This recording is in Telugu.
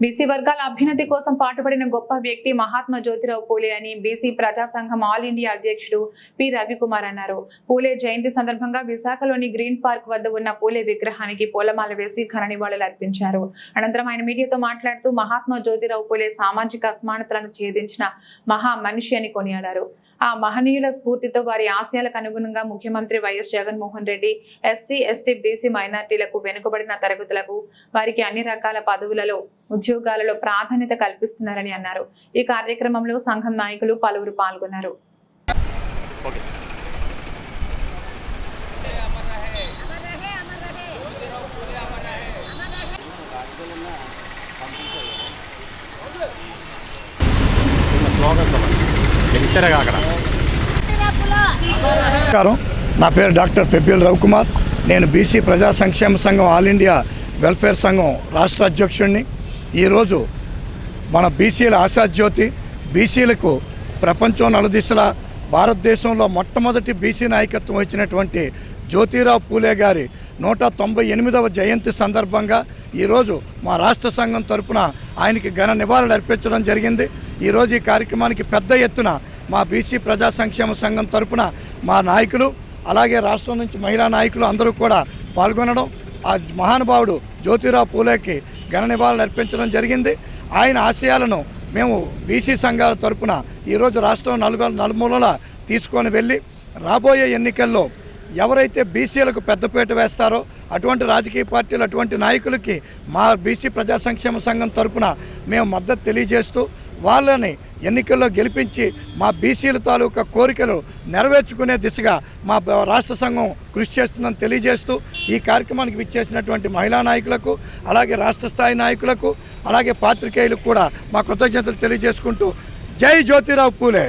బీసీ వర్గాల అభ్యున్నతి కోసం పాటుపడిన గొప్ప వ్యక్తి మహాత్మా జ్యోతిరావు పూలే అని బీసీ ప్రజా సంఘం ఆల్ ఇండియా అధ్యక్షుడు పి. రవికుమార్ అన్నారు. పూలే జయంతి సందర్భంగా విశాఖలోని గ్రీన్ పార్క్ వద్ద ఉన్న పూలే విగ్రహానికి పూలమాల వేసి ఘన నివాళులు అర్పించారు. అనంతరం ఆయన మీడియాతో మాట్లాడుతూ మహాత్మా జ్యోతిరావు పూలే సామాజిక అసమానతలను ఛేదించిన మహా మనిషి అని కొనియాడారు. ఆ మహనీయుల స్ఫూర్తితో వారి ఆశయాలకు అనుగుణంగా ముఖ్యమంత్రి YS Jaganmohan Reddy SC ST BC మైనార్టీలకు వెనుకబడిన తరగతులకు వారికి అన్ని రకాల పదవులలో ఉద్యోగాలలో ప్రాధాన్యత కల్పిస్తున్నారని అన్నారు. ఈ కార్యక్రమంలో సంఘం నాయకులు పలువురు పాల్గొన్నారు. నమస్కారం. నా పేరు డాక్టర్ పెబ్బిల్ రవికుమార్. నేను బీసీ ప్రజా సంక్షేమ సంఘం ఆల్ ఇండియా వెల్ఫేర్ సంఘం రాష్ట్ర అధ్యక్షుడిని. ఈరోజు మన బీసీల ఆశాజ్యోతి బీసీలకు ప్రపంచం నలుదిశల భారతదేశంలో మొట్టమొదటి బీసీ నాయకత్వం వచ్చినటువంటి జ్యోతిరావు పూలే గారి నూట తొంభై ఎనిమిదవ జయంతి సందర్భంగా ఈరోజు మా రాష్ట్ర సంఘం తరపున ఆయనకి ఘన నివాళులు అర్పించడం జరిగింది. ఈరోజు ఈ కార్యక్రమానికి పెద్ద ఎత్తున మా బీసీ ప్రజా సంక్షేమ సంఘం తరపున మా నాయకులు అలాగే రాష్ట్రం నుంచి మహిళా నాయకులు అందరూ కూడా పాల్గొనడం ఆ మహానుభావుడు జ్యోతిరావు పూలేకి ఘన నివాళులు అర్పించడం జరిగింది. ఆయన ఆశయాలను మేము బీసీ సంఘాల తరపున ఈరోజు రాష్ట్రం నలుగు నలుమూలల తీసుకొని వెళ్ళి రాబోయే ఎన్నికల్లో ఎవరైతే బీసీలకు పెద్దపీట వేస్తారో అటువంటి రాజకీయ పార్టీలు అటువంటి నాయకులకి మా బీసీ ప్రజా సంక్షేమ సంఘం తరపున మేము మద్దతు తెలియజేస్తూ వాళ్ళని ఎన్నికల్లో గెలిపించి మా బీసీల తాలూకా కోరికలు నెరవేర్చుకునే దిశగా మా రాష్ట్ర సంఘం కృషి చేస్తుందని తెలియజేస్తూ ఈ కార్యక్రమానికి విచ్చేసినటువంటి మహిళా నాయకులకు అలాగే రాష్ట్ర స్థాయి నాయకులకు అలాగే పాత్రికేయులకు కూడా మా కృతజ్ఞతలు తెలియజేసుకుంటూ జై జ్యోతిరావు పూలే.